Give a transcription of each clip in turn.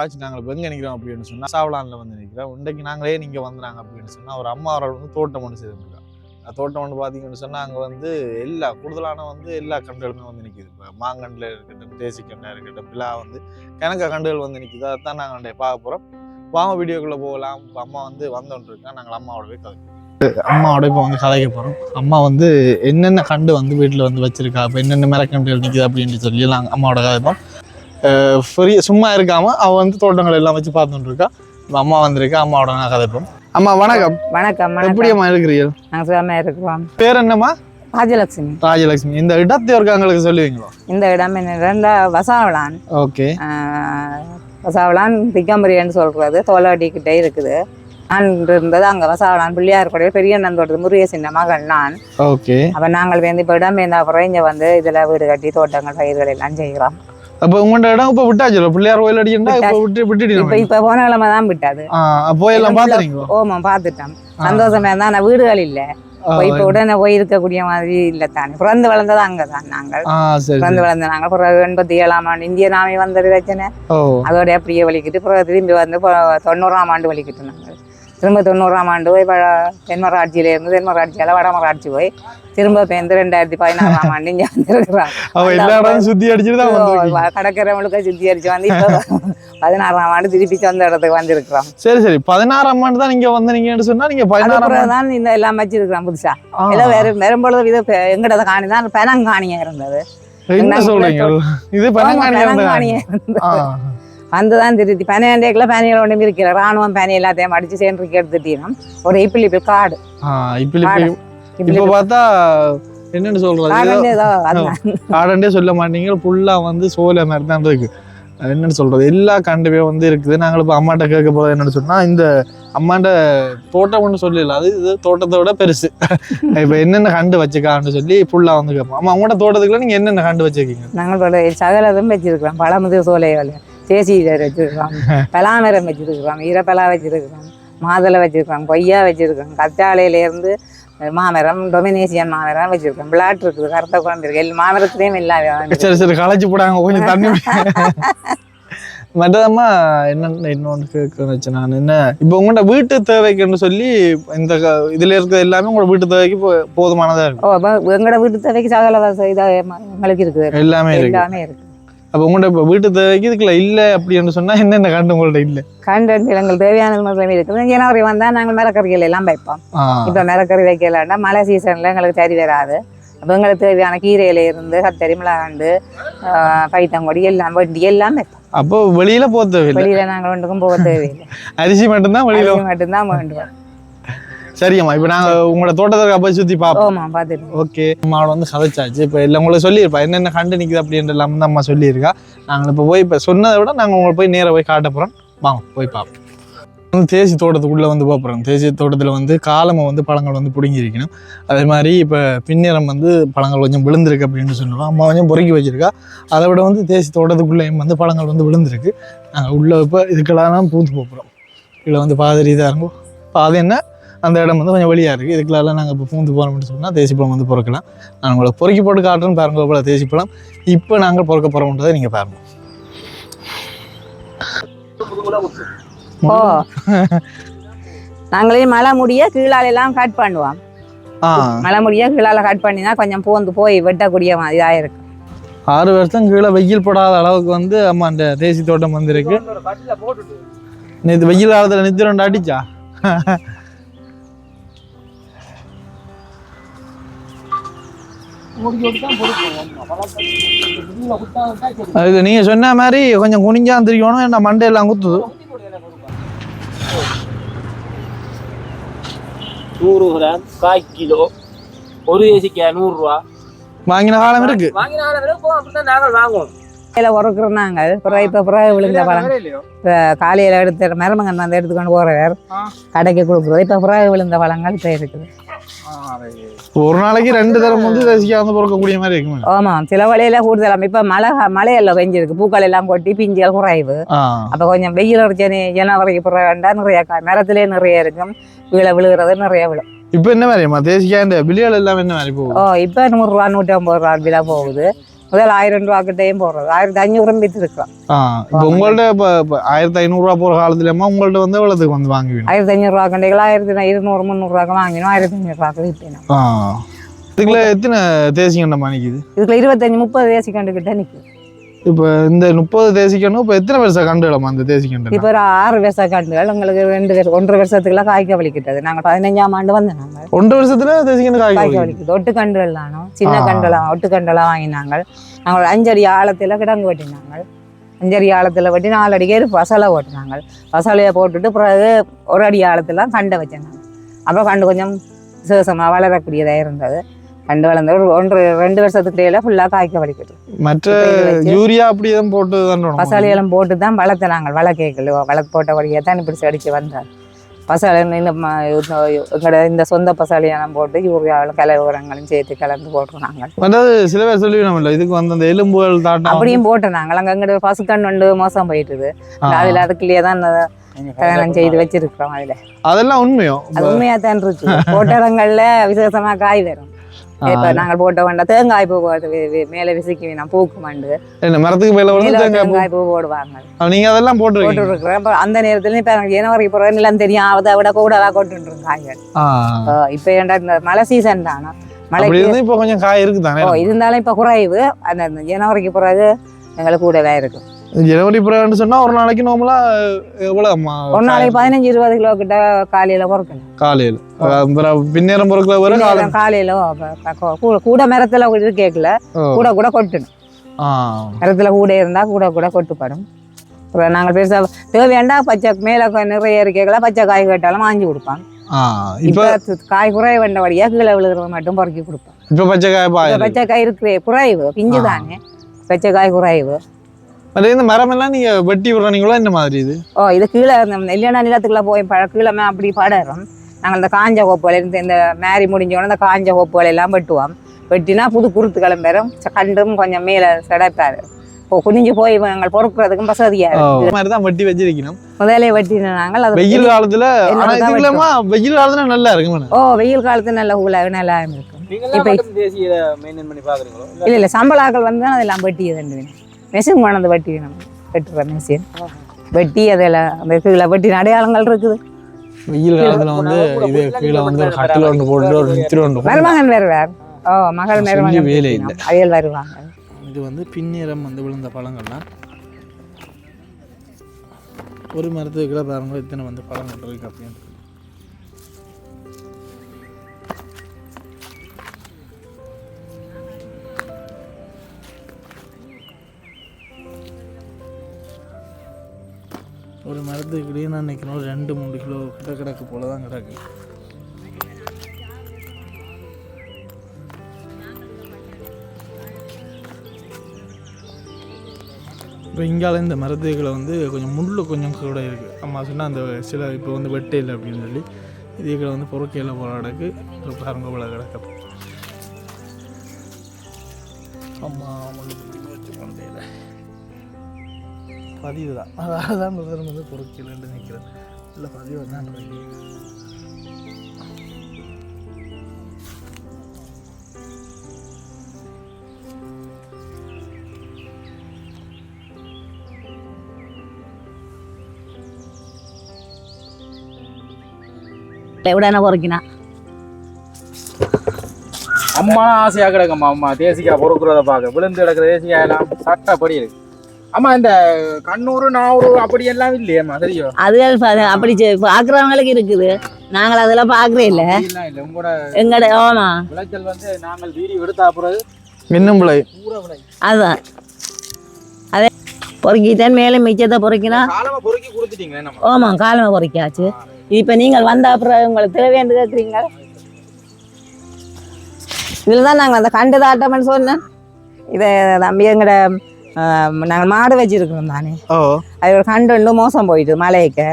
நான் நாங்கள் இப்போ எங்கே நிற்கிறோம் அப்படின்னு சொன்னால் சாவலானில் வந்து நிற்கிறோம் இன்றைக்கு நாங்களே நீங்கள் வந்துறாங்க அப்படின்னு சொன்னால் ஒரு அம்மா அவர்கள் வந்து தோட்டம் ஒன்று செய்திருக்காங்க. அந்த தோட்டம் ஒன்று பார்த்தீங்கன்னு சொன்னால் அங்கே வந்து எல்லா கூடுதலான வந்து எல்லா கன்றுகளுமே வந்து நிற்கிது இப்போ மாங்கண்டில் இருக்கட்டும் தேசிக்கண்டாக இருக்கட்டும் பிலா வந்து கணக்க கன்றுகள் வந்து நிற்கிது அதான் நாங்கள் பார்க்க போகிறோம் வாங்க வீடியோக்குள்ளே போகலாம். இப்போ அம்மா வந்து வந்தோன்ட்டு நாங்கள் அம்மாவோட போய் கதை அம்மாவோட இப்போ வந்து கதைக்க போகிறோம் அம்மா வந்து என்னென்ன கண்டு வந்து வீட்டில் வந்து வச்சிருக்கா? இப்போ என்னென்ன மரக்கன்றுகள் நிற்கிது அப்படின்னு சொல்லி நாங்கள் அம்மாவோட கதைப்போம் ஃப்ரீ சும்மா இருக்காம அவ வந்து தோட்டங்கள் எல்லாம் வச்சு பார்த்துட்டு இருக்கா. அம்மா வந்திருக்கா அம்மாவோட நான் கதைப்போம். அம்மா வணக்கம். வணக்கம் எப்படி அம்மா இருக்கிறீர்கள்? நாங்கள் சுகமா இருக்கிறோம். பேர் என்னம்மா? ராஜலட்சுமி. ராஜலட்சுமி. இந்த இடத்தை இருக்காங்களுக்கு சொல்லுவீங்களா? இந்த இடம் என்ன வசாவளான். ஓகே. வசாவளான் திக்கம்பரியன்னு சொல்றது தோலவடி கிட்டே இருக்குது. நான் இருந்தது அங்கே வசாவளான் பிள்ளையார் கூட பெரிய நந்தோட்டது முருகேசின் மகள் நான். ஓகே. அப்போ நாங்கள் வந்து இப்போ இடம் இருந்த அப்புறம் இங்கே வந்து இதில் வீடு கட்டி தோட்டங்கள் பயிர்கள் எல்லாம் செய்கிறோம். அப்ப உங்களோட இடம் இப்ப விட்டாச்சு பிள்ளையார் கோயில் அடிக்கண்டா இப்ப விட்டு இப்போ விட்டுட்டீங்க இப்போ போன கிழமை தான் விட்டது. போய் எல்லாம் பாத்துறீங்களா ஓமா பார்த்துட்டோம் சந்தோஷமா இருந்தா நான் வீடுகள் இல்லை. இப்போ உடனே போய் இருக்கக்கூடிய மாதிரி இல்லை தானே. பிறந்து வளர்ந்தது அங்கே தான் நாங்கள் பிறந்து. வளர்ந்த நாங்கள். பிறகு எண்பத்தி ஏழாம் ஆண்டு இந்திய நாமே வந்தது பிரச்சனை. அதோட அப்படியே வலிக்கிட்டு பிறகு திரும்பி வந்து இப்போ தொண்ணூறாம் ஆண்டு வலிக்கிட்டு நாங்கள். திரும்ப தொண்ணூறாம் ஆண்டு போய் தென்மராட்சியில இருந்து தென்மராட்சியால் வடமராட்சி போய் திரும்ப பேருந்து ரெண்டாயிரத்தி பதினாறாம் ஆண்டு இங்கே இடமும் சுத்தி அடிச்சுட்டு தான் வந்து கடற்கரை சுத்தி அடிச்சு வந்து இப்போ பதினாறாம் ஆண்டு திருப்பி சொந்த இடத்துக்கு வந்திருக்கிறோம். சரி சரி. பதினாறாம் ஆண்டு தான் நீங்க வந்தீங்கன்னு சொன்னா நீங்க பதினாறாம் தான் இந்த எல்லாம் வச்சிருக்கிறோம் புதுசா. எல்லாம் வேற வரும்பொழுது இது எங்கடத காணி தான் பெனங்காணியா இருந்தது. என்ன நாங்க சொல்றீங்க? இது பனங்காணி பெனங்காணியா ஆ. வந்துதான் திருத்தி. பனிரெண்டேக்கில் பனியில் ஒன்றும் இருக்கிற. ராணுவம் பனி எல்லாத்தையும் அடிச்சு சேர்ந்துருக்கு எடுத்துட்டீங்கன்னா ஒரு இப்பிள் காடு. இப்ப பார்த்தா என்னன்னு சொல்றது. காடண்டே சொல்ல மாட்டீங்க. ஃபுல்லா வந்து சோலை மாதிரி தான் இருக்கு. என்னன்னு சொல்றது? எல்லா கண்டுமே வந்து இருக்குது. நாங்கள் இப்போ அம்மாட்ட கேட்க போறது என்னன்னு சொன்னா இந்த அம்மாண்ட தோட்டம் ஒன்று சொல்லல அது இது தோட்டத்தோட பெருசு. இப்போ என்னென்ன கண்டு வச்சுக்கான்னு சொல்லி ஃபுல்லா வந்து கேட்போம். அம்மா உங்களோட தோட்டத்துக்குள்ள நீங்க என்னென்ன கண்டு வச்சிருக்கீங்க? நாங்கள் சகலதும் வச்சிருக்கிறோம். பழமுதிர் சோலைகள் தேசி வச்சிருக்கிறோம். பலாமரம் வச்சிருக்கிறோம். ஈரப்பலா வச்சிருக்கிறோம். மாதுளை வச்சிருக்கிறோம். கொய்யா வச்சிருக்கிறோம். கத்தாழையிலேருந்து மாமரம் டொமினேசியன் மாமரம் வச்சிருக்கோம். பிளாட் இருக்குது கருத்த குழம்பு இருக்கு எல்லா மாமரத்துலேயும் எல்லாம் சரி சரி களைச்சு போடாங்க கொஞ்சம் தண்ணி மற்றதம்மா என்ன இன்னொன்று கேட்க நான். என்ன இப்போ உங்களோட வீட்டு தேவைக்குன்னு சொல்லி இந்த இதுல இருக்கிற எல்லாமே உங்களோட வீட்டு தேவைக்கு போ- போதுமானதா இருக்கும் ஓ எங்களோட வீட்டு தேவைக்கு சகல இதாக எங்களுக்கு இருக்குது. எல்லாமே இருக்கு. எல்லாமே இருக்கு. அப்போ உங்கள்ட்ட இப்போ வீட்டு தேவைக்கு இதுக்குள்ள இல்லை அப்படின்னு சொன்னா என்னென்ன கண்டு உங்கள்ட்ட இல்லை? கண்டென்ட் எங்களுக்கு தேவையானது மட்டும் இருக்குது. ஜனவரி வந்தால் நாங்கள் மரக்கறிகள் எல்லாம் வைப்போம். இப்போ மரக்கறி வைக்கலாம்னா மழை சீசனில் எங்களுக்கு சரி வராது. அப்போ எங்களுக்கு தேவையான கீரையில இருந்து கத்தரி மிளகாண்டு ஆஹ், பைத்தங்கொடி எல்லாம் வண்டி எல்லாம் வைப்போம். அப்போ வெளியில போக தேவையில்லை. வெளியில நாங்கள் ஒன்றுக்கும் போக தேவையில்லை. அரிசி மட்டும்தான் வெளியில மட்டும்தான் வேண்டுவோம் சரியம்மா இப்போ நாங்க உங்களோட தோட்டத்தை அப்போ சுத்தி பார்ப்போம். ஓகே. அம்மாவோட வந்து கதைச்சாச்சு இப்போ எல்லாம் உங்களுக்கு சொல்லியிருப்பா. என்னென்ன கண்டு நிற்குது அப்படின்ற எல்லாம் வந்து அம்மா சொல்லியிருக்கா. நாங்கள் இப்போ போய் இப்போ சொன்னதை விட நாங்கள் உங்களை போய் நேராக போய் காட்ட போகிறோம் வாங்க போய் பார்ப்போம். வந்து தேசி தோட்டத்துக்குள்ளே வந்து போகிறோம் தேசி தோட்டத்தில் வந்து காலமை வந்து பழங்கள் வந்து பிடுங்கியிருக்கணும். அதே மாதிரி இப்போ பின்னிறம் வந்து பழங்கள் கொஞ்சம் விழுந்திருக்கு அப்படின்னு சொல்லுவோம். அம்மா கொஞ்சம் பொறுக்கி வச்சிருக்கா. அதை விட வந்து தேசி தோட்டத்துக்குள்ளேயும் வந்து பழங்கள் வந்து விழுந்திருக்கு. நாங்கள் உள்ளே இப்போ இதுக்கெல்லாம் பூந்து போகிறோம் இதில் வந்து பாதிரி இதாக இருக்கும். பாதை என்ன? அந்த இடம் வந்து கொஞ்சம் வெளியாக இருக்குது இதுக்குலாம் நாங்கள் இப்போ பூந்து போகிறோம்னு சொன்னால் தேசிப்பழம் வந்து பொறுக்கலாம். நான் உங்களை பொறுக்கி போட்டு காட்டுறேன்னு பாருங்க போல தேசிப்பழம் இப்போ நாங்கள் பொறுக்க போகிறோம்ன்றதை நீங்கள் பாருங்க. ஓ. நாங்களே மழை முடிய கீழால எல்லாம் கட் பண்ணுவோம். மழை முடிய கீழால கட் பண்ணினா கொஞ்சம் பூந்து போய் வெட்டக்கூடிய மாதிரி தான் இருக்கு ஆறு வருஷம் கீழே வெயில் போடாத அளவுக்கு வந்து அம்மா அந்த தேசி தோட்டம் வந்திருக்கு நேற்று வெயில் காலத்தில் நித்தி ரெண்டு அடிச்சா? அதுக்கு நீங்கள் சொன்ன மாதிரி கொஞ்சம் குனிஞ்சா திரிக்கணும் என்ன மண்டையெல்லாம் குத்துது. நூறு கிராம் கால் கிலோ ஒரு ஏசிக்காய் நூறுரூவா வாங்கின காலம் இருக்கு. வாங்கினால விலை போகும் அப்படிதான் நாங்கள் வாங்குவோம். இதில் உறக்குறோம் நாங்கள். பிறகு இப்போ பிறகு விழுந்த பழம். இப்போ காலையில் எடுத்து மருமகன் வந்து எடுத்துக்கொண்டு போகிறவர் கடைக்கு கொடுக்குறது. இப்போ பிறகு விழுந்த பழங்கள் இப்போ இருக்குது. ஒரு நாளைக்கு ரெண்டு தரம் வந்து வந்து பொறுக்கக்கூடிய மாதிரி இருக்குமே. ஆமாம் சில வழியில கூடுதலாம் இப்போ மழை மழையெல்லாம் பெஞ்சிருக்கு. பூக்கள் எல்லாம் கொட்டி பிஞ்சுகள் குறைவு. அப்போ கொஞ்சம் வெயில் அடிச்சனி ஜனவரிக்கு பிறகு நிறைய காய் மரத்திலே நிறைய இருக்கும். கீழே விழுகிறது நிறைய விழும். இப்போ என்ன மாதிரிம்மா? தேசிக்காய் இந்த பில்லியல் எல்லாம் என்ன மாதிரி போகுது? ஓ இப்போ நூறுரூவா நூற்றி ஐம்பது ரூபா விலை போகுது. முதல் ஆயிரம் ரூபா கிட்டேயும் போடுறது. ஆயிரத்தி விற்றுருக்கோம் ஆ இப்போ உங்கள்ட்ட இப்போ ஆயிரத்தி ஐநூறுரூவா போகிற காலத்துலமா உங்கள்ட்ட வந்து எவ்வளோத்துக்கு வந்து வாங்குவீங்க? ஆயிரத்தி ஐநூறுரூவா கண்டைகள் ஆயிரத்தி இருநூறு முந்நூறுரூவாக்கு வாங்கினோம் ஆயிரத்தி ஐநூறுரூவாக்கு விற்பேன் இதுக்குள்ள எத்தனை தேசிக்கண்டமா நிற்கிது இதுக்குள்ள இருபத்தஞ்சு முப்பது தேசி கண்டு கிட்ட நிற்கும் இப்போ இந்த முப்பது தேசிக்கணும் இப்போ எத்தனை வருஷம் கண்டுகளமா அந்த தேசிக்கண்டு இப்போ ஒரு ஆறு வருஷ கண்டுகள் உங்களுக்கு ரெண்டு வருஷம் ஒன்றரை வருஷத்துக்குலாம் காய்க்க வலிக்கிட்டது நாங்கள் பதினஞ்சாம் ஆண்டு வந்து நாங்கள் ஒன்றரை வருஷத்துல தேசிக்கண்டு காய்க்க. வலிக்குது ஒட்டு கண்டுகள் தானோ. சின்ன. கண்டுலாம் ஒட்டு கண்டெல்லாம் வாங்கினாங்க. நாங்கள் அஞ்சடி ஆழத்தில் கிடங்கு வெட்டினாங்க. அஞ்சடி ஆழத்தில் வெட்டி நாலு அடிக்கே பசலை ஓட்டினாங்க. பசலையை போட்டுட்டு பிறகு ஒரு அடி ஆழத்தில் கண்டை வச்சிருந்தாங்க அப்போ கண்டு கொஞ்சம் விசேஷமாக வளரக்கூடியதாக இருந்தது. கண்டு வளர்ந்த ஒன்று ரெண்டு வருஷத்துக்கு ஃபுல்லாக காய்க்க வலிக்கிட்டு மற்ற யூரியா அப்படியே தான் போட்டு தான் பசாலியெல்லாம் போட்டு தான் வளர்த்த நாங்கள் வள கேட்கல வளர்த்து போட்டபடியே தான் இப்படி அடித்து வந்தார் பசாலை இந்த எங்களோட இந்த சொந்த பசாலியெல்லாம் போட்டு யூரியாவில் கலர் உரங்களும் சேர்த்து கலந்து போட்டுருவோம் நாங்கள் அதாவது சில பேர் சொல்லிவிடமில்ல இதுக்கு வந்து அந்த எலும்புகள் தாட்டம் அப்படியும் போட்டு நாங்கள் அங்கே எங்கிட்ட பசுக்கண் ஒன்று மோசம் போயிட்டுது. அதில் அதுக்குள்ளேயே தான் அந்த கல்யாணம் செய்து வச்சிருக்கிறோம் அதில் அதெல்லாம் உண்மையோ அது உண்மையாக தான் இருக்கு போட்ட இடங்கள்ல விசேஷமாக காய் வரும் இப்போ நாங்கள் போட்ட வேண்டாம் தேங்காய் பூ போட்டு வி- மேலே விசிக்கி வேணாம் பூக்கு மண்டு மரத்துக்கு மேல தேங்காய் பூ. போடுவாங்க நீங்க அதெல்லாம் போட்டுருக்கீங்க போட்டு இருக்கிறேன் அந்த நேரத்துல இப்போ எனக்கு ஜனவரி பிறகு நிலம் தெரியும் அதை விட கூடவா காய்கள் ஆ. இப்போ ஏன்டா இந்த மழை சீசன் தானே இருந்து இப்போ கொஞ்சம் காய் இருக்கு தானே ஓ இருந்தாலும் இப்போ குறைவு அந்த ஜனவரிக்கு பிறகு எங்களுக்கு கூடவே இருக்கும் ஜனவரி பிறகு சொன்னா ஒரு நாளைக்கு நார்மலா எவ்வளவு ஒரு நாளைக்கு பதினஞ்சு இருபது கிலோ கிட்ட காலையில பொறுக்கணும். காலையில். பின்னேரம் பொறுக்கிற வரை காலையில. கூட மரத்துல கேட்கல. கூட கூட கொட்டணும். மரத்துல கூட இருந்தா கூட கூட கொட்டுப்படும். அப்புறம் நாங்கள் பெருசா தேவையாண்டா பச்சை மேல நிறைய இருக்கல பச்சை காய் கேட்டாலும் வாங்கி கொடுப்பாங்க. இப்போ காய் குறைய வேண்டபடியா கீழே விழுகிறது மட்டும் பொறுக்கி கொடுப்போம். இப்போ பச்சை காய் பச்சை காய் இருக்கு குறைவு பிஞ்சு தானே பச்சை காய் குறைவு. மற்ற இந்த மரம் எல்லாம் நீங்க வெட்டி விடுறீங்களா? இந்த மாதிரி இது? ஓ இது கீழே இந்த நெல்லியான நிலத்துக்குள்ள போய் பழ கீழே அப்படி படரும். நாங்கள் இந்த காஞ்ச கோப்புகள் இருந்து இந்த மேரி முடிஞ்ச உடனே இந்த காஞ்ச கோப்புகள் எல்லாம் வெட்டுவோம். வெட்டினா புது குருத்துக்களும் பெறும் ச- கண்டும் கொஞ்சம் மேலே சிடைப்பாரு. இப்போ குனிஞ்சு போய் நாங்கள் பொறுக்கிறதுக்கும் வசதியா ஓ, இருக்கு. இந்த மாதிரி தான் வெட்டி வச்சிருக்கணும். முதலே வெட்டின நாங்கள். அது வெயில் காலத்துல வெயில் காலத்துல நல்லா இருக்கும் ஓ வெயில் காலத்து நல்ல ஊழ நல்லா இருக்கும். இப்ப- மட்டும் தேசிய மெயின்டைன் பண்ணி பாக்குறீங்களோ இல்ல இல்லை சம்பளாக்கள் வந்து அதெல்லாம் வெட்டி தண்டு மெஷின் கொண்டாந்து வெட்டி நம்ம வெட்டுற மெஷின் வெட்டி அதில் அந்த கீழே வெட்டின அடையாளங்கள் இருக்குது. வெயில் காலத்துல வந்து இது கீழே வந்து ஒரு கட்டில் ஒன்று போட்டு ஒரு நித்திர ஒன்று மருமகன் வருவார். ஓ மகள் மருமகன் வேலை வெட்டினோம். அவியல் வருவாங்க. இது வந்து பின்னிறம் வந்து விழுந்த பழங்கள்லாம் ஒரு மரத்துக்கு கூட பாருங்க இத்தனை வந்து பழங்கள் இருக்கு அப்படின்னு ஒரு மரத்துக்குள்ளேயே நான் நிற்கணும். ரெண்டு மூணு கிலோ கிட்ட கிடக்கு போல தான் கிடக்கு. இப்போ இங்கால இந்த மரத்துகளை வந்து கொஞ்சம் முள்ளு கொஞ்சம் கூட இருக்குது அம்மா சொன்னால் அந்த சில இப்போ வந்து வெட்டையில் அப்படின்னு சொல்லி இதுகளை வந்து பொறுக்கையில் போகிற கிடக்கு. இப்போ பாருங்க போல கிடக்கு. பதிவு தான் அதாவது தான் முதல்ல வந்து பொறுக்கையில் நிற்கிறேன் இல்லை பதிவு தான் அம்மா ஆசையா கிடக்கும்மா அம்மா. தேசிக்கா பொறுக்கிறத பார்க்க. விழுந்து கிடக்குற தேசிக்கா எல்லாம் சட்டப்படி இருக்கு. அம்மா இந்த கண்ணூறு நாவூறு அப்படி எல்லாம் இல்லையம்மா அதுகள் பா- அப்படி பார்க்குறவங்களுக்கு இருக்குது. நாங்கள் அதெல்லாம் பார்க்குறே இல்லை. எங்கட ஆமா. விளைச்சல் வந்து நாங்கள் வீடியோ எடுத்தா பிறகு பூரா விளை. அதுதான். அதே பொறுக்கிட்டேன் மேலே மிச்சத்தை பொறுக்கினா. காலமா ஆமாம் காலமாக பொறுக்கியாச்சு. இப்போ நீங்கள் வந்த அப்புறம் உங்களுக்கு தேவையானது கேட்குறீங்க இதில் தான் நாங்கள் அந்த கண்டு தாட்டம்னு சொன்னேன். இதை தம்பி எங்கட நாங்கள் மாடு வச்சிருக்கிறோம் தானே. ஓ. அது ஒரு கண்டு ஒன்று மோசம் போயிட்டு மலைக்கு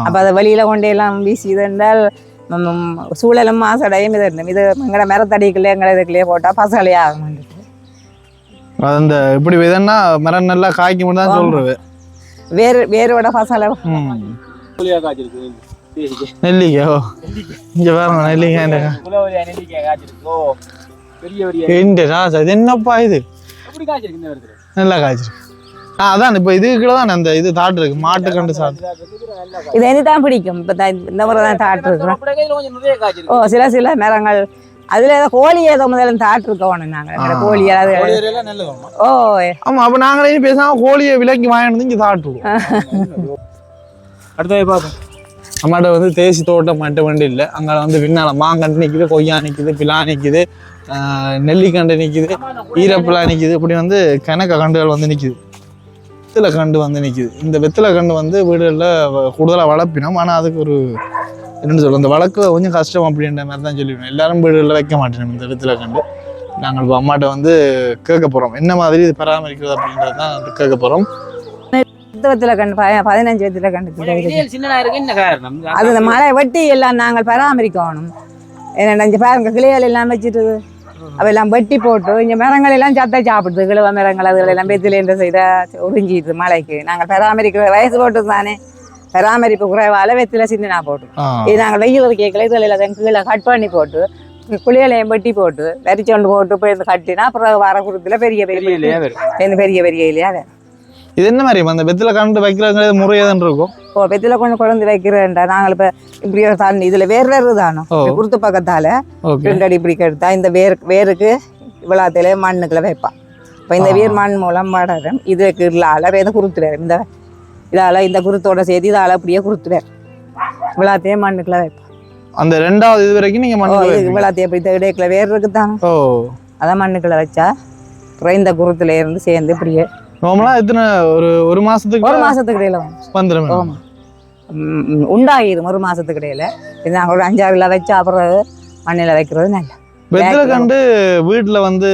அப்போ அதை வெளியில் கொண்டு எல்லாம் வீசி இது இருந்தால் ம், ம், சூழலும் மாசடையும். இது இருந்தும் இது எங்கட மரத்தடிக்குள்ளே எங்களை இதுக்குள்ளேயே போட்டால் பசலையே ஆக மாட்டேங்குது அது அந்த இப்படி விதன்னா மரம் நல்லா காய்க்கும் தான் சொல்றது. வேறு வேரோட தேசிக்கு நெல்லிக்காய் இங்கே பாருங்க நெல்லிக்காய் பெரிய பெரிய என்னப்பா இது? நல்லா காய்ச்சிருக்கு. ஆ அதான் இப்போ இதுக்குள்ள தான் அந்த இது தாட்டு இருக்கு மாட்டு கண்டு சாப்பிட்டு இது எனக்கு தான் பிடிக்கும். இப்போ தான் இந்த முறை தான் நிறைய காய்ச்சிருக்கு. ஓ சில சில மரங்கள். அதுல ஏதோ கோழி ஏதோ முதல்ல தாட்டு இருக்கணும் நாங்க. கோழி நல்லது ஓ. ஆமா அப்ப நாங்களே பேசாம கோழியை விலைக்கு வாங்கிட்டு வந்து இங்க சாப்பிட்டுருவோம் அடுத்த பார்ப்போம் நம்மகிட்ட வந்து தேசி தோட்டம் மட்டும் வண்டி இல்லை. அங்கே வந்து பின்னால மாங்கன்று நிற்குது கொய்யா நிற்குது பிலா நிற்குது நெல்லிக்கண்டு நிற்குது ஈரப்பிலா நிற்குது இப்படி வந்து கணக்க கண்டுகள் வந்து நிற்குது வெத்திலை கண்டு வந்து நிற்குது இந்த வெத்திலை கண்டு வந்து வீடுகளில் கூடுதலாக வளர்ப்பினோம். ஆனால் அதுக்கு ஒரு என்னன்னு சொல்ல இந்த வளர்க்க கொஞ்சம் கஷ்டம் அப்படின்ற மாதிரி தான் சொல்லிடுவோம் எல்லாரும் வீடுகளில் வைக்க மாட்டேன் இந்த வெத்திலை கண்டு. நாங்கள் இப்போ அம்மாட்ட வந்து கேட்க போகிறோம் என்ன மாதிரி இது பராமரிக்கிறது அப்படின்றது தான் கேட்க போகிறோம் புத்தகத்துல கண்டு ப- பதினஞ்சு வயதுல கண்டு என்ன அது மழை வெட்டி எல்லாம் நாங்கள் பராமரிக்கணும். இங்க பாருங்க கிளைகள் எல்லாம் வச்சுட்டு அவெல்லாம் வெட்டி போட்டு இங்க மரங்கள் எல்லாம் சத்த சாப்பிடுது. கிழவ மரங்கள் அதுகள் எல்லாம் பெத்திலேருந்து செய்த உறிஞ்சிடுது மழைக்கு நாங்கள் பராமரிக்கிற வயசு போட்டு தானே பராமரிப்பு குறைவால வெத்தில சிந்தினா போட்டு. இது நாங்கள் வெயில் கேட்கல இதில் எல்லாம் கீழே கட் பண்ணி போட்டு குளியலையும் வெட்டி போட்டு வரிச்சொண்டு போட்டு போய் கட்டினா அப்புறம் வர குருத்துல பெரிய பெரிய பெரிய பெரிய இல்லையா இது என்ன மாதிரி? அந்த வெத்திலை கண்டு வைக்கிறது முறையாதான் இருக்கும். இப்போ வெத்தில கொஞ்சம் குழந்தை வைக்கிறேன்டா. நாங்கள் இப்போ இப்படி தண்ணி இதுல வேறு வேறு தானோ? ஓ. குருத்து பக்கத்தால ரெண்டு அடி இப்படி கெடுத்தா இந்த வேர் வேருக்கு இவ்வளோத்தில மண்ணுக்குள்ள வைப்பான் இப்போ இந்த. வேர் மண் மூலம் வளரும் இதுக்கு இல்லால வேத குருத்து வேறு இந்த இதால இந்த குருத்தோட சேர்த்து இதால அப்படியே குருத்து வேறு இவ்வளோத்தையும் மண்ணுக்குள்ள வைப்பான் அந்த ரெண்டாவது இது வரைக்கும் நீங்க ஓ மண்ணுல இது வைப்பீங்க. இவ்வளோத்தையும் இப்படி இடைக்குள்ள வேர் இருக்குதான்? ஓ. அதான் மண்ணுக்குள்ள வச்சா இந்த குருத்துல இருந்து சேர்ந்து இப்படியே நார்மலா எத்தனை ஒரு ஒரு மாசத்துக்கு ஒரு மாசத்துக்கு இடையில வந்து வந்துடும் ஆமா. உண்டாகிடும் ஒரு மாசத்துக்கு இடையில இது நாங்கள் ஒரு அஞ்சாறு கிலோ வச்சா அப்புறம் மண்ணில் வைக்கிறது நல்ல வெத்தில கண்டு வீட்டுல வந்து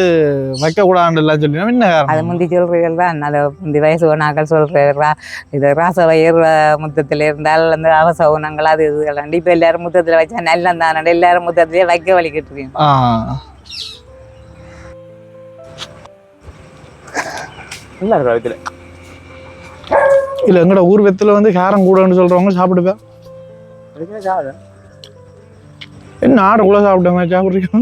வைக்க கூடாது எல்லாம் சொல்லி என்ன அது முந்தி சொல்றீர்கள் தான் அது முந்தி வயசு நாங்கள் சொல்ற இது ராசவயிர் முத்தத்தில் இருந்தால் அந்த அவசகுணங்கள் அது இதுகள் இப்போ எல்லாரும் முத்தத்தில் வச்சா நல்லம் தானே எல்லாரும் முத்தத்திலே வைக்க வலிக்கிட்டு இருக்கீங்க. நல்லா இருக்கு இதுல. இல்ல எங்கட ஊர் வெத்தில வந்து காரம் கூடன்னு சொல்றவங்க சாப்பிடுப்பா என்ன ஆடு கூட சாப்பிட்டாங்க சாப்பிட்றீங்க?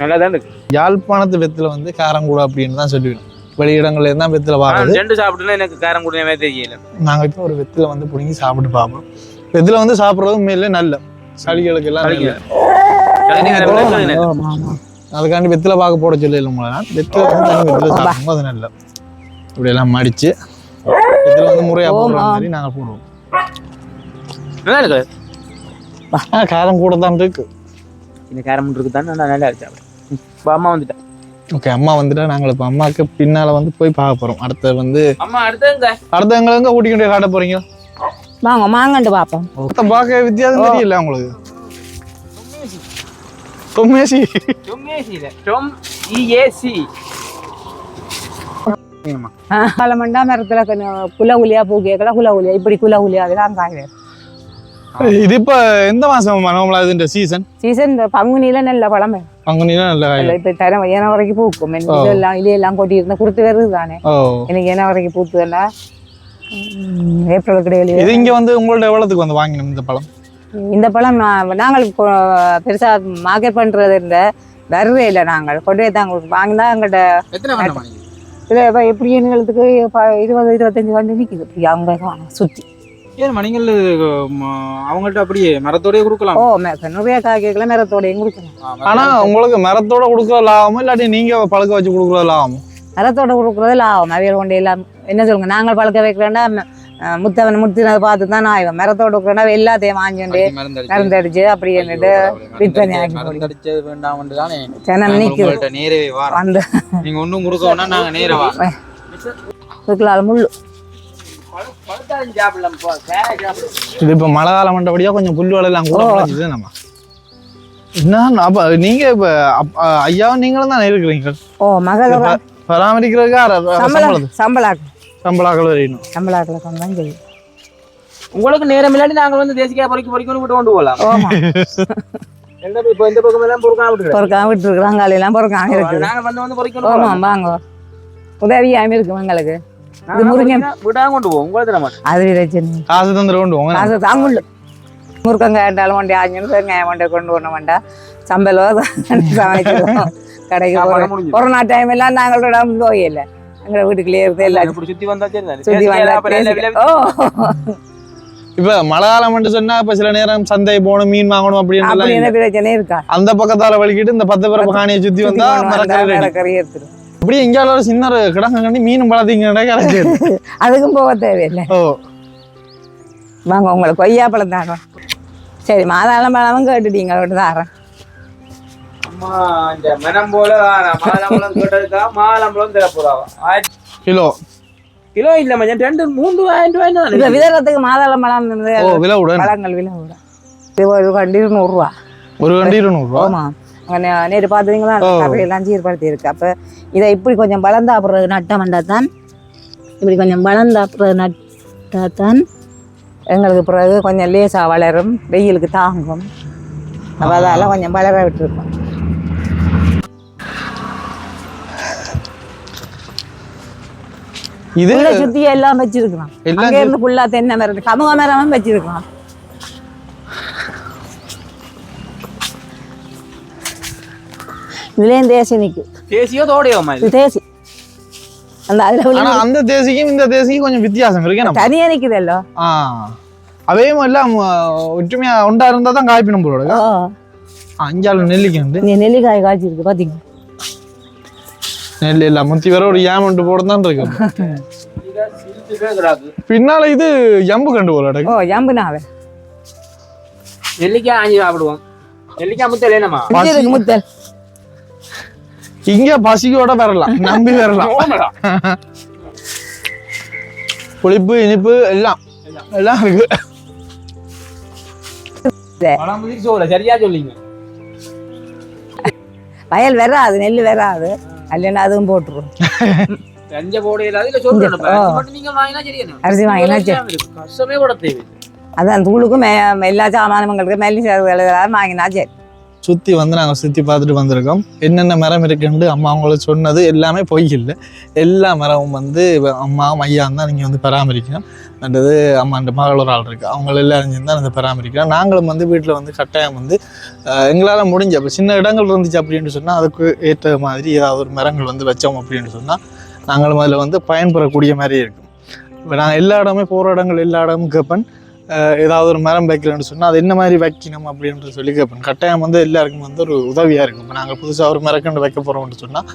நல்லா தான் இருக்கு. யாழ்ப்பாணத்து வெத்தில வந்து காரம் கூட அப்படின்னு தான் சொல்லிவிடும் வெளியிடங்கள்ல இருந்தா வெத்தில வாங்குது ரெண்டு சாப்பிட்டுனா எனக்கு காரம் குடினவே தெரியல. நாங்க இப்போ ஒரு வெத்தில வந்து பிடிங்கி சாப்பிட்டு பார்ப்போம் வெத்தில வந்து சாப்பிட்றது உண்மையிலே நல்ல. சளிகளுக்கு எல்லாம் அதுக்காண்டி வெத்தில பார்க்க போட சொல்லி உங்களை நான் வெத்தில வெத்தில சாப்பிடும்போது அது நல்ல இப்படி எல்லாம் மடிச்சு வெத்தில வந்து முறையா போடுற. மாதிரி நாங்க போடுவோம். நல்லா இருக்கு. ஆ காரம் கூட தான் இருக்கு. இந்த காரம் இருக்கு தான் நல்லா நல்லா இருக்கு. இப்போ அம்மா வந்துட்டேன் ஓகே அம்மா வந்துட்டா நாங்கள் இப்போ அம்மாவுக்கு பின்னால வந்து போய் பார்க்க போறோம். அடுத்து வந்து அம்மா அடுத்தங்க அடுத்து எங்களை எங்க கூட்டிக் கொண்டு போய் காட்ட போறீங்க? வாங்க மாங்கண்டு பார்ப்போம் பார்க்க வித்தியாசம் தெரியல உங்களுக்கு. தொம்மேசி டொம்மேசி இல்ல டொம் இஏசி காலமண்டா மரத்தில் குல குலியா பூ கேட்கல குல குலியா இப்படி குல குலியா அதெல்லாம் காய்வேன் இது இப்ப எந்த மாசம் நார்மலா இதுன்ற சீசன் சீசன் இந்த பங்குனியில நல்ல பழம் வரும். பங்குனில நல்ல காய் இப்ப தரம் ஏன வரைக்கும் பூக்கும் ஓ. இதெல்லாம் இதெல்லாம் கொட்டி இருந்தா கொடுத்து வருது தானே எனக்கு என்ன வரைக்கும் பூத்துன்னா ஏப்ரல் கிடையாது இது இங்க வந்து உங்கள்ட்ட எவ்வளவுக்கு வந்து வாங்கினோம் இந்த பழம் இந்த பழம் நாங்கள் பெருசா மார்க்கெட் பண்றது இந்த வரவே இல்லை நாங்கள். கொண்டு போய் தாங்க வாங்கினா எங்கள்கிட்ட இதில் இப்போ எப்படி எங்களுக்கு இருபது இருபத்தஞ்சு வண்டி நிற்கிது இப்படி அவங்க வாங்க சுற்றி ஏன் மணிகள் அவங்கள்ட்ட அப்படியே மரத்தோடய கொடுக்கலாம்? ஓ மே- நிறைய காய்கறிகளை மரத்தோடையும் கொடுக்கணும் ஆனா உங்களுக்கு மரத்தோட கொடுக்குறது லாபமோ இல்லாட்டி நீங்க பழக்க வச்சு கொடுக்குறது லாபமோ? மரத்தோட கொடுக்குறது லாபம். அவையில் கொண்டு எல்லாம் என்ன சொல்லுங்க? நாங்கள் பழக்க வைக்கிறோன்னா முத்தவன் முத்தினதை பார்த்து தான் நான் ஆய்வேன் மரத்தோட கொடுக்குறோன்னா எல்லாத்தையும் வாங்கிட்டு மருந்தடிச்சு அப்படி என்னட்டு விற்பனை ஆக்கி ஜனம் நாங்கள் வந்து நீங்க ஒண்ணும் கொடுக்கணும்னா நாங்க நேரே வா இதுக்குள்ள முள்ளு. இது இப்ப மழை காலம் மண்டபடியா கொஞ்சம் புல் வலையெல்லாம் கூட நம்ம. என்ன அப்ப நீங்க இப்ப ஐயாவும் நீங்களும் தானே இருக்கிறீங்க? ஓ மகளோட பராமரிக்கிறதுக்கு? யார் சம்பளம் சம்பளம் சம்பளாக்கள் வரையணும் சம்பளாக்கில் சொன்னாலும் செய்யும் உங்களுக்கு நேரம் இல்லாட்டி நாங்க வந்து தேசிக்காய் பொறிக்க பொறிக்கணும் விட்டு கொண்டு போகலாம். எந்த இப்போ இந்த பக்கம் எல்லாம் பொறுக்காம விட்டுருக்கோம் பொறுக்காம விட்டுருக்குறாங்க காலையெல்லாம் பொறுக்காம இருக்குது. நாங்க வந்து வந்து பொறிக்கணும் ஓமா வாங்க. உதவியாம இருக்கு எங்களுக்கு. இது முருங்கை விடாம கொண்டு போவோம். உங்களுக்கு தர மாட்டோம். அது பிரச்சனை காசு தந்துட்டு கொண்டு போங்க. காசு தாங்குள்ளு முருக்கங்க ரெண்டாலும் வண்டி ஆஞ்சு வெங்காயம் வண்டி கொண்டு வரணும் வேண்டா. சம்பளம் கடைக்கு. கொரோனா டைம் எல்லாம் நாங்களோட போயில்லை எங்களை வீட்டுக்குள்ளே இருந்து எல்லாம் இப்படி. சுற்றி ஓ. இப்ப மழை காலம் சொன்னா இப்ப சில நேரம் சந்தை போகணும் மீன் வாங்கணும் அப்படி அப்படின்னு பிரச்சனை இருக்கா? அந்த பக்கத்தால வலிக்கிட்டு இந்த பத்து பிறப்பு காணியை சுத்தி வந்தா மரக்கறி எடுத்துரும். அப்படியே எங்கேயாவது ஒரு சின்ன ஒரு கிடங்க கண்டி மீன் பழத்தீங்க கரைச்சி அதுக்கும் போக தேவையில்லை. ஓ. வாங்க உங்களுக்கு கொய்யாப்பழம் தாரோம் சரி மாதாளம் பழமும் கேட்டுட்டீங்க விட்டு தாரேன் இந்த மனம் போல நான் மாதுளம்பழம் கேட்டதுக்கா மாதுளம்பழம் தர போறாவா. ஆயிரத்தி- கிலோ. கிலோ இல்ல மச்சான், ரெண்டு மூன்று ஆயிரம் ரூபாய் தான் இந்த நினைக்கிறேன். விதறதுக்கு மாதாளம் பழம் இருந்தது, ஓ விலை உடன் பழங்கள் விலை விட இது ஒரு கண்டி நூறுரூவா ஒரு வண்டி இருநூறுவா ஆமா. அங்கே நேற்று பார்த்தீங்களா ஓ. கரையெல்லாம் சீர்படுத்தி இருக்கு அப்போ இதை இப்படி கொஞ்சம் பலந்தா அப்புறம் நட்டமண்டா தான் இப்படி கொஞ்சம் பலந்தா அப்புறம் நட்டா தான் எங்களுக்கு பிறகு கொஞ்சம் லேசாக வளரும் வெயிலுக்கு தாங்கும். அப்போ அதெல்லாம் கொஞ்சம் வளர விட்டுருக்கோம். இது சுத்தி எல்லாம் வச்சிருக்கிறோம் எல்லாம் அங்கே இருந்து ஃபுல்லா தென்னை மரம் கமுக மரமும் வச்சிருக்கிறோம் இதுலேயும் தேசி நிற்கு தேசியோ இது? இது தேசி. அந்த அதில் ஆனா அந்த தேசிக்கும் இந்த தேசிக்கும் கொஞ்சம் வித்தியாசம் இருக்கு. தனியா நிக்குதல்லோ ஆ. அவையும் எல்லாம் ஒற்றுமையா உண்டா இருந்தா தான் காய்ப்பினும் போல இங்க நெல்லிக்காய் காய்ச்சி இருக்கு பாத்தீங்க நெல் இல்ல முத்தி வர ஒரு ஏமண்டு போட தான் இருக்கு. பின்னால இது எம்பு கண்டு போல ஓ ஜம்புனாவே நெல்லிக்காய் ஆஞ்சி சாப்பிடுவோம். நெல்லிக்காய் முத்தல் இருக்கு முத்தல்? இங்க பசியோட வரலாம் நம்பி வரலாம் புளிப்பு இனிப்பு எல்லாம் எல்லாம் இருக்கு. சரியா சொல்லிங்க. வயல் வராது நெல் வராது. அல்லனா அதுவும். ஆ. அரிசி வாங்கினா அதான் தூளுக்கும் எல்லா சாமானங்களுக்கு மேலே எழுதுறாரு வாங்கினா சரி சுற்றி வந்து நாங்கள் சுற்றி பார்த்துட்டு வந்திருக்கோம். என்னென்ன மரம் இருக்குன்னு அம்மா அவங்களுக்கு சொன்னது எல்லாமே பொய் இல்லை எல்லா மரமும் வந்து அம்மாவும் ஐயாவும் தான் நீங்கள் வந்து பராமரிக்கணும். அம்மா அம்மாண்ட மகள் ஒரு ஆள் இருக்குது அவங்கள எல்லாரும் சேர்ந்து தான் அதை பராமரிக்கிறோம் நாங்களும் வந்து வீட்டில் வந்து கட்டாயம் வந்து எங்களால் முடிஞ்ச அப்போ சின்ன இடங்கள் இருந்துச்சு அப்படின்னு சொன்னால் அதுக்கு ஏற்ற மாதிரி ஏதாவது ஒரு மரங்கள் வந்து வச்சோம் அப்படின்னு சொன்னால் நாங்களும் அதில் வந்து பயன்பெறக்கூடிய மாதிரி இருக்கும். இப்போ நான் எல்லா இடமே போகிற இடங்கள் எல்லா இடமும் கேட்பேன் ஏதாவது ஒரு மரம் வைக்கிறேன்னு சொன்னால் அது என்ன மாதிரி வைக்கணும் அப்படின்ட்டு சொல்லி கேட்பேன். கட்டாயம் வந்து எல்லாருக்கும் வந்து ஒரு உதவியாக இருக்கும். இப்போ நாங்கள் புதுசாக ஒரு மரக்கண்டு வைக்க போகிறோம்னு சொன்னால்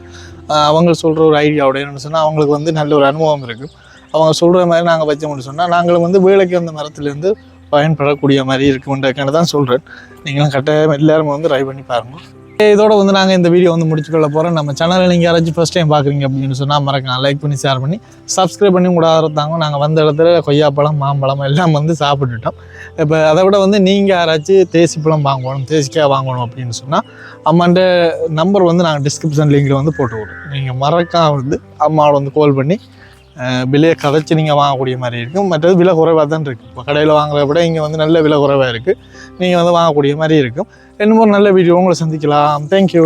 அவங்க சொல்கிற ஒரு ஐடியா என்னன்னு சொன்னால் அவங்களுக்கு வந்து நல்ல ஒரு அனுபவம் இருக்கும் அவங்க சொல்கிற மாதிரி நாங்கள் வச்சோம்னு சொன்னால் நாங்களும் வந்து வேலைக்கு அந்த மரத்துலேருந்து பயன்படக்கூடிய மாதிரி இருக்குன்றதுக்கான தான் சொல்கிறேன் நீங்களும் கட்டாயம் எல்லாரும் வந்து ட்ரை பண்ணி பாருங்கள் இதோட வந்து நாங்கள் இந்த வீடியோ வந்து முடிச்சுக்கொள்ள போகிறோம் நம்ம சேனலில் நீங்கள் யாராச்சும் ஃபஸ்ட் டைம் பார்க்குறீங்க அப்படின்னு சொன்னால் மறக்கலாம் லைக் பண்ணி ஷேர் பண்ணி சப்ஸ்கிரைப் பண்ணி கூட ஆரோத்தாங்க நாங்கள் வந்த இடத்துல கொய்யாப்பழம் மாம்பழம் எல்லாம் வந்து சாப்பிட்டுட்டோம். இப்போ அதை விட வந்து நீங்கள் யாராச்சும் தேசிப்பழம் வாங்கணும் தேசிக்காய் வாங்கணும் அப்படின்னு சொன்னால் அம்மாண்ட நம்பர் வந்து நாங்கள் டிஸ்கிரிப்ஷன் லிங்கில் வந்து போட்டு விடுறோம் நீங்கள் மறக்காம வந்து அம்மாவோட வந்து கால் பண்ணி விலையை கதைச்சி நீங்கள் வாங்கக்கூடிய மாதிரி இருக்கும் மற்றது விலை குறைவாக தான் இருக்குது இப்போ கடையில் வாங்குறத விட இங்கே வந்து நல்ல விலை குறைவாக இருக்குது நீங்கள் வந்து வாங்கக்கூடிய மாதிரி இருக்கும். இன்னும் ஒரு நல்ல வீடியோ உங்களை சந்திக்கலாம். தேங்க்யூ